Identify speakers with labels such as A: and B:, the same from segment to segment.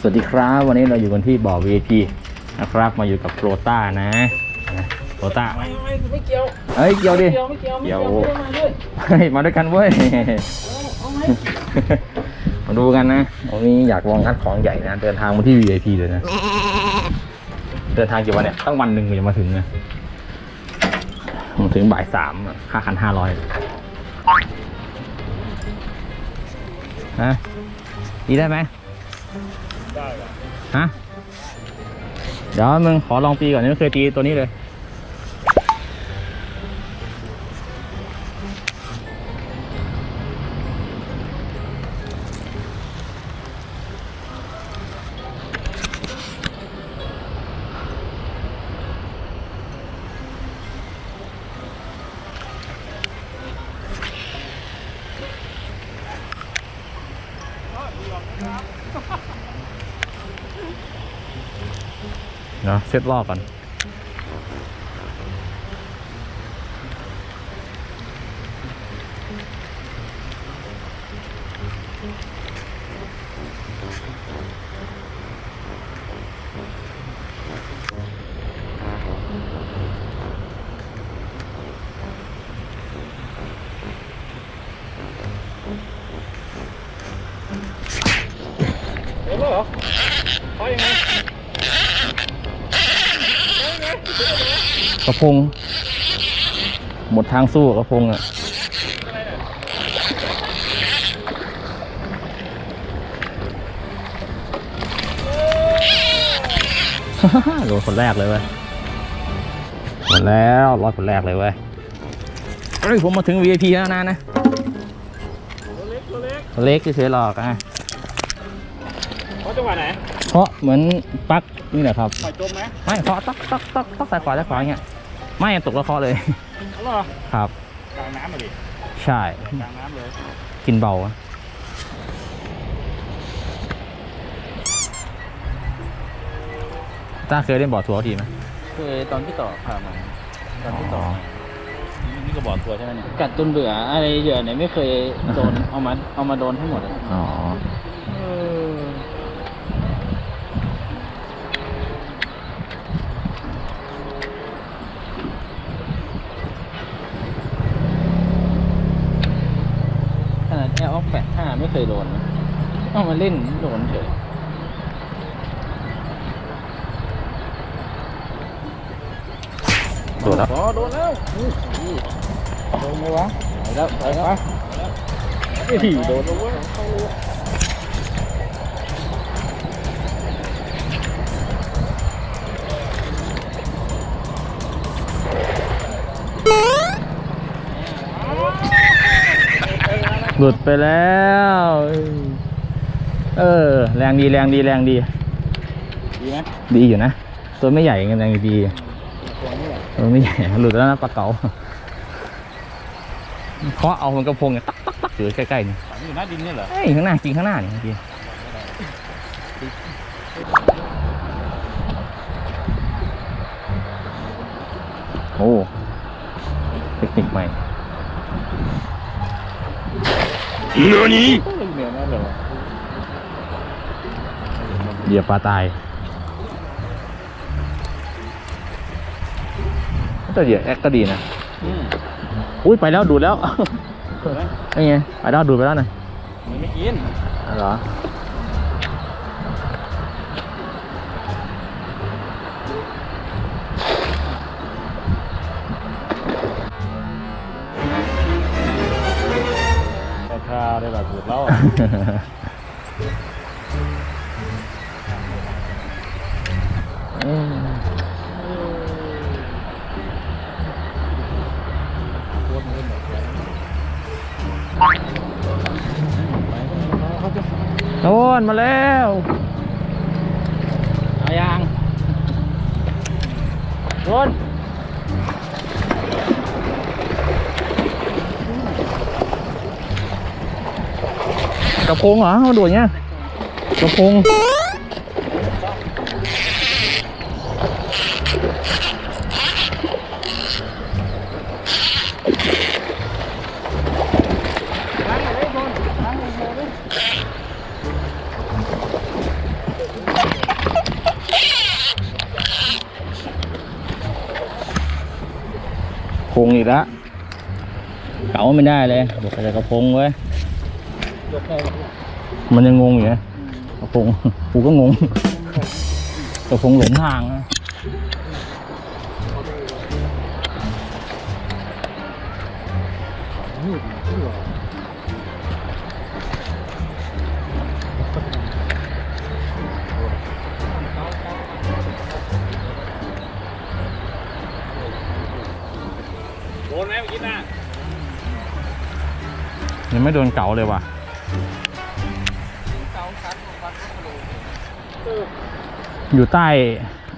A: สวัสดีครับ วันนี้เราอยู่กันที่บ่อ VIP นะครับ มาอยู่กับโรต้านะโรต้า
B: ไม่ไม่ไม่เกี่ยว
A: เฮ้ยเกี่ยวดิ
B: เกี่ยวไม่เกี่ยวไม่เกี่ยว
A: เกี่ยว
B: ไม่ได้มาด้วย
A: เฮ้ยมาด้วยกันเว้ย
B: เอาไหม
A: มาดูกันนะวันนี้อยากลองคัดของใหญ่นะ เดินทางมาที่ VIP เลยนะ เดินทางกี่วันเนี่ยตั้งวันหนึ่งกว่าจะมาถึงนะมาถึงบ่ายสามอะค่าคันห้าร้อยฮะดีได้ไหม
B: ได้
A: ฮะเดี๋ยวมึงขอลองตีก่อนยังไม่เคยตีตัวนี้เลย เนาะเซตรอบก่อน กระพง หมดทางสู้กับกระพงอะโดนคนแรกเลยเว้ยหมดแล้วรอดคนแรกเลยเว้ยเฮ้ยผมมาถึง VIP แล้วนะนะ
B: ตัวเล็กตัวเล็ก
A: เล็กเฉยๆหรอกอะ
B: เขาจังหวะไหน
A: เพราะเหมือนปลั๊กนี่แหละครับ
B: ปล่อยจมไหม
A: ไม่เคาะต๊อกต๊อกต๊อกต๊อกใส่ขวาใส่ขวาอย่างเงี้ย ไม่ตกแล้วเคาะเลย
B: เอาเหรอ
A: ครับ
B: กลางน้ำมาดิ
A: ใช่
B: กลางน้ำเลย
A: กินเบาอะต้าเคยเล่นบอร์ดทัวร์ทีไหม
C: เคยตอนพี่ต่อพามาตอนพี่ต่อ
B: นี่ก็บอกตัวใช่ไหมเนี่ย
C: กัดจนเบื่ออะไรเหยื่อเนี่ยไม่เคยโดน เอามาเอามาโดนทั้งหมดอะ
A: อ๋อ
C: เออขนาดแอลแปดห้า ไม่เคยโดนนะเอามาเล่นโดนเฉย
A: โดดแล้ว
C: อ๋อโดนแล้วอุ้ยโดนไหมวะไปแล้วไปแล้วเฮ้ยโดนแล้วเว้ย
A: หลุดไปแล้ว เออ แรงดีแรงดีแรงดี
C: ดีไหม
A: ดีอยู่นะ ตัวไม่ใหญ่ไงแรงดี
C: ตัวนี้แหละ
A: ตัวไม่ใหญ่หลุดแล้วนะปลาเก๋าเคาะเอามันกระพงเนี่ยตักตักตักอยู่ใกล้ๆนี่
B: ฝังอยู่หน้าดินเนี่ยเหรอ
A: เอ้ยข้างหน้าจริงข้างหน้านี่เมื่อกี้โอ้เทคนิคใหม่
C: เรื่องเมียนั่นเหรอ
A: เหยียบปลาตายแต่เหยียบแอคก็ดีนะ
C: อืม
A: อุ้ยไปแล้วดูดแล้ว
C: เห็นไหม
A: นี่ไงไปแล้วดูดไปแล้วนะ
C: มันไม่กิน
A: อ๋อเหรอ
B: ได้แบบสุดแล้ว
A: เอ้ยโน่นมาแล้ว
C: เอายางโด
A: กระพงเหรอมาดูเงี้ยกระพงพงอีกแล้วเก๋าไม่ได้เลยบอกแต่กระพงเว้
C: ม
A: มันยังงงอยู่นะกระพงกูก็งงกระพงหลงทางนะ
C: นี่นี่หรอ
B: โดนไหมเมื่อกี้น่ะ
A: ยังไม่โดนเก๋าเลยว่ะ
C: อ
A: ยู่ใต้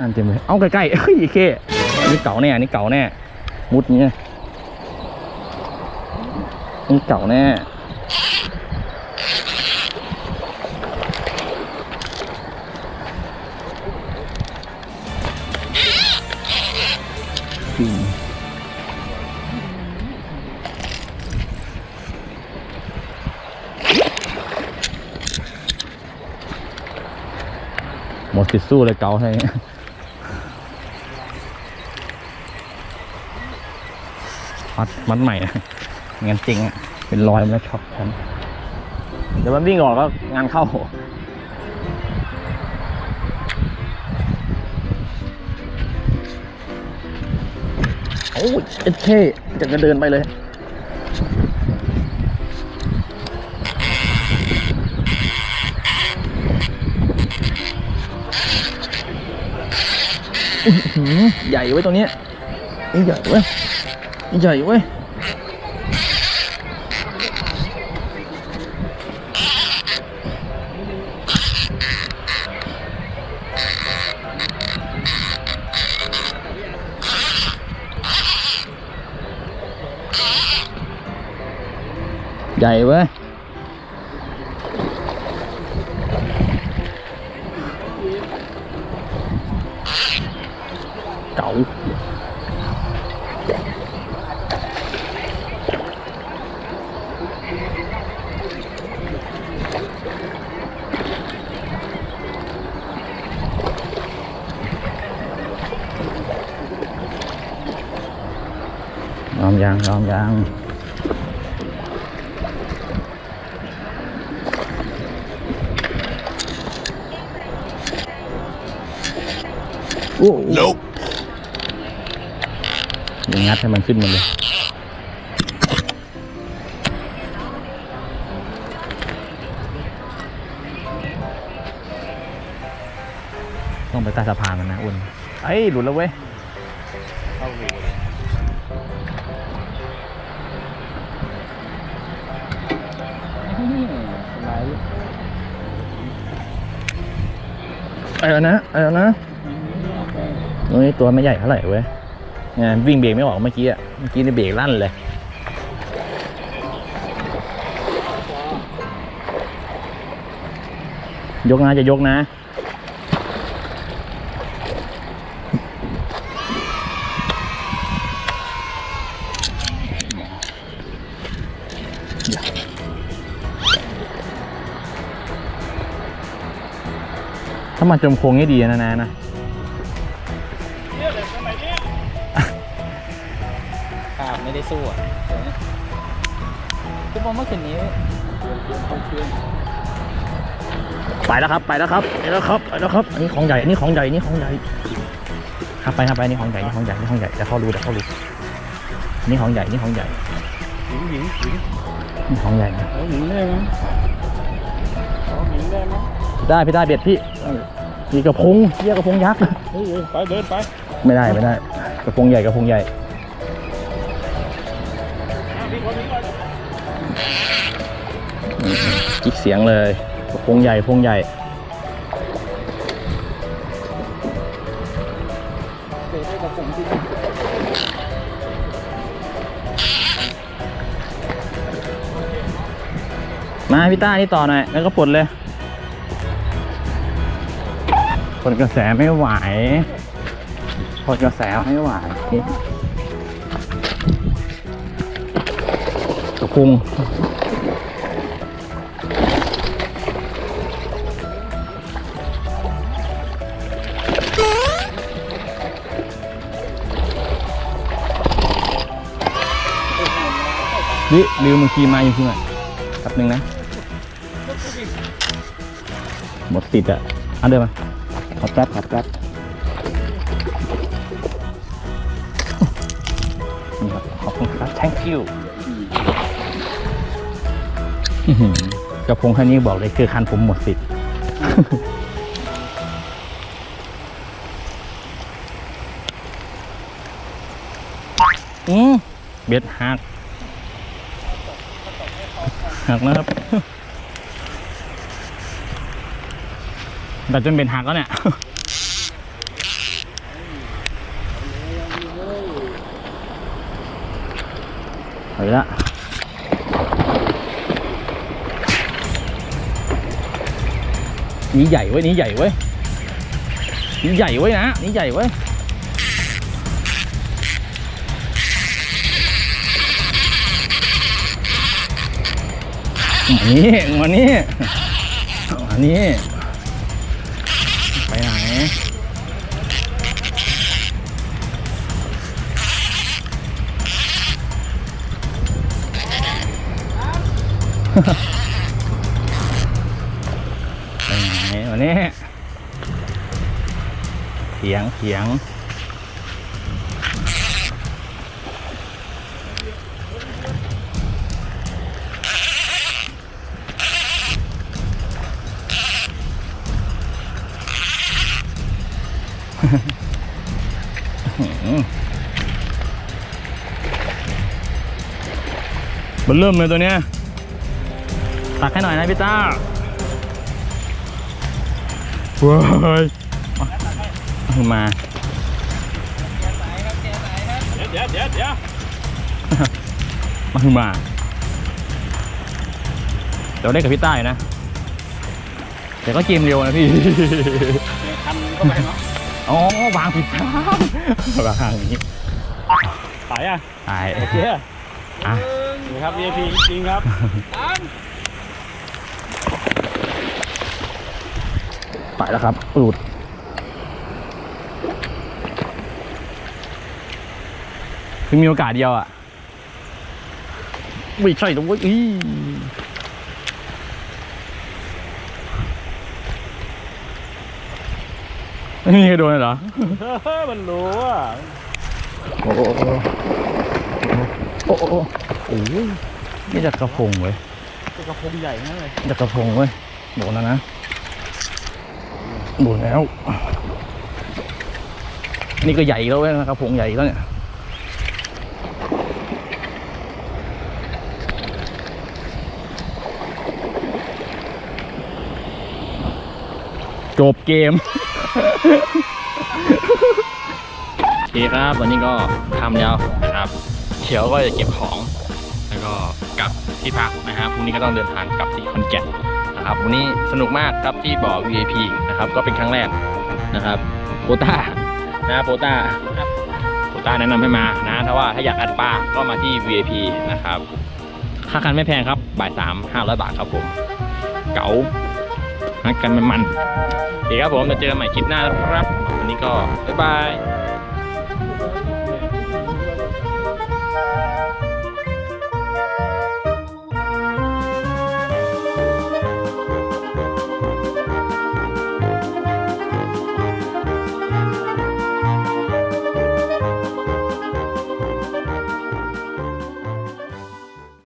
A: อันเต็มเลยเอาใกล้ๆเฮ้ยเคอันนี้เก๋าแน่อันนี้เก๋าแน่มุดเนี้ยนนี้เก๋าแน่อืม หมดสิทธิ์สู้เลยเกาให้มัดมัดใหม่อะงั้นจริงอะเป็นรอยมันแล้วช็อกฉันเดี๋ยวมันวิ่งออกก็งานเข้าโอ้ยเอเท่จะกระเดินไปเลย ใหญ่ไว้ตัวเนี้ยนี่ใหญ่เว้ยนี่ใหญ่เว้ยใหญ่เว้ยเก๋าย อมยังยอมยังโอ้โนยังงัดให้มันขึ้นมาเลยต้องไปใต้สะพานมันนะอุ่นไอ้ย หลุดแล้วเว้ย
C: ไอ้
A: แล้วนะไอ้แล้วนะโอ้ยตัวไม่ใหญ่เท่าไหร่เว้ยเนี่ยวิ่งเบรกไม่ออกเมื่อกี้อะเมื่อกี้นี่เบรกลั่นเลยยกนะจะยกนะามาจมโค้งนี่ดีนะนะนะ
B: เนี่ยเด็กสมัยเนี้ย
C: ขาดไม่ได้สู้อะคือผมเมื่อคืนนี้เปลี่ยนเปลี่ยนเปลี่ยน
A: ไปแล้วครับ ไปแล้วครับไปแล้วครับไปแล้วครับ อันนี้ของใหญ่ อันนี้ของใหญ่ อันนี้ของใหญ่ครับไปครับไปอันนี้ของใหญ่อันนี้ของใหญ่อันนี้ของใหญ่เดี๋ยวเขารู้เดี๋ยวเขารู้อันนี้ของใหญ่อันนี้ของใหญ่
C: หญิงหญิงหญิง
A: อันนี้ของใหญ่นะ
C: เอาหญิงได้ไหมเอาหญิงได้ไหม
A: ได้พี่ได้เบ็ดพี่ พี่กระพงเรียกกระพงยักษ์
C: เฮ้ยเฮ้ยไปเดินไป
A: ไม่ได้ไม่ได้ กระพงใหญ่กระพงใหญ่
B: พี่คนนี้ก่อน
A: จิกเสียงเลยกระพงใหญ่กระพงใหญ่
C: เตะได้กับผมที่
A: มาพี่ต้านี่ต่อหน่อย แล้วก็ปลดเลย ปลดกระแสไม่ไหวปลดกระแสไม่ไหวกะพุงดิลืมบางทีมาอยู่ที่ไหนแป๊บนึงนะ หมดติดอะอันเดิมมา ขอแป๊บขอแป๊บนี่ครับขอบคุณครับ thank you อื้อหือกระพงแค่นี้บอกเลยคือคันผมหมดสิทธิ์อืมเบ็ดหักหักนะครับ แต่จนเป็นหักแล้วเนี่ยเอาอีกละนี่ใหญ่เว้ยนี่ใหญ่เว้ยนี่ใหญ่เว้ยนะนี่ใหญ่เว้ยมานี่มานี่มานี่ ไปไหนวันนี้เถียงเถียงมันเริ่มเลยตัวเนี้ย ตักให้หน่อยนะพี่ต้าว้ายเอามา
B: เดี๋ยวเดี๋ยวเดี๋ยว
A: มาคือมาเดี๋ยวได้กับพี่ต้าอยู่นะแต่ก็เกมเร็วนะพี่
B: ทำเข้าไปเนาะ
A: อ๋อวางผิดทางวางอย่างนี้
B: สายอะ
A: ตาย
B: โอเค
A: อะ
B: นี่ครับ VIP จริงครับ
A: ไป แล้วครับหลุดเพิ่งมีโอกาสเดียวอะไม่ใช่ตรงนี้อีไม่มีใครโดนเลยเหรอ
B: เฮ้ยมันรู้อะ
A: โอ้โหโอ้โหโอ้โหโอ้โหนี่จะกระพงเว้ย
B: เป็นกระพงใหญ่นั่นเลย
A: จะกระพงเว้ยโดนแล้วนะโดนแล้ว นี่ก็ใหญ่แล้วเว้ยนะกระพงใหญ่แล้วเนี่ยจบเกม โอเคครับ วันนี้ก็ทำแล้วนะครับ เขียวก็จะเก็บของ แล้วก็กลับที่พักนะครับพรุ่งนี้ก็ต้องเดินทางกลับที่ขอนแก่น นะครับวันนี้สนุกมากครับที่บ่อ VIP นะครับก็เป็นครั้งแรกนะครับโปต้านะโปต้าโปต้าแนะนำให้มานะถ้าว่าถ้าอยากอัดปลาก็มาที่ VIP นะครับค่าคันไม่แพงครับบ่ายสามห้าร้อยบาทครับผม เก๋าฮักกันมันๆโอเคครับผมจะเจอกันใหม่คลิปหน้านะครับ วันนี้ก็บ๊ายบาย